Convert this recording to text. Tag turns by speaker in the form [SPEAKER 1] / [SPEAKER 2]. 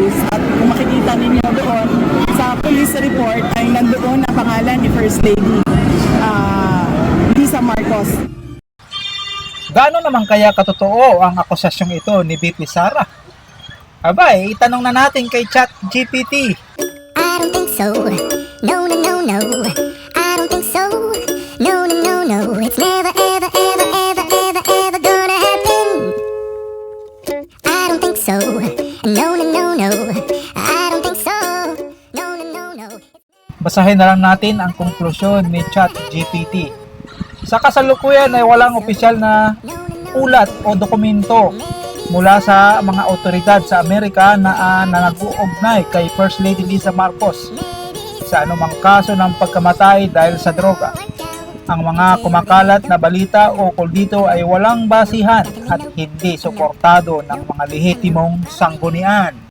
[SPEAKER 1] Cruz. At kung makikita ninyo doon, sa police report ay nandoon ang pangalan ni First Lady uh, Lisa Marcos.
[SPEAKER 2] Gano'n naman kaya katotoo ang akusasyong ito ni BP Sara? Abay, itanong na natin kay Chat GPT.
[SPEAKER 3] I don't think so. No, no, no, no. I don't think so. Don't think so. No, no, no, no. I don't think so. No, no, no, no.
[SPEAKER 2] Basahin na lang natin ang konklusyon ni Chat GPT. Sa kasalukuyan ay walang opisyal na ulat o dokumento mula sa mga otoridad sa Amerika na, ah, na nag-uugnay kay First Lady Lisa Marcos sa anumang kaso ng pagkamatay dahil sa droga. Ang mga kumakalat na balita ukol dito ay walang basihan at hindi suportado ng mga lehitimong sanggunian.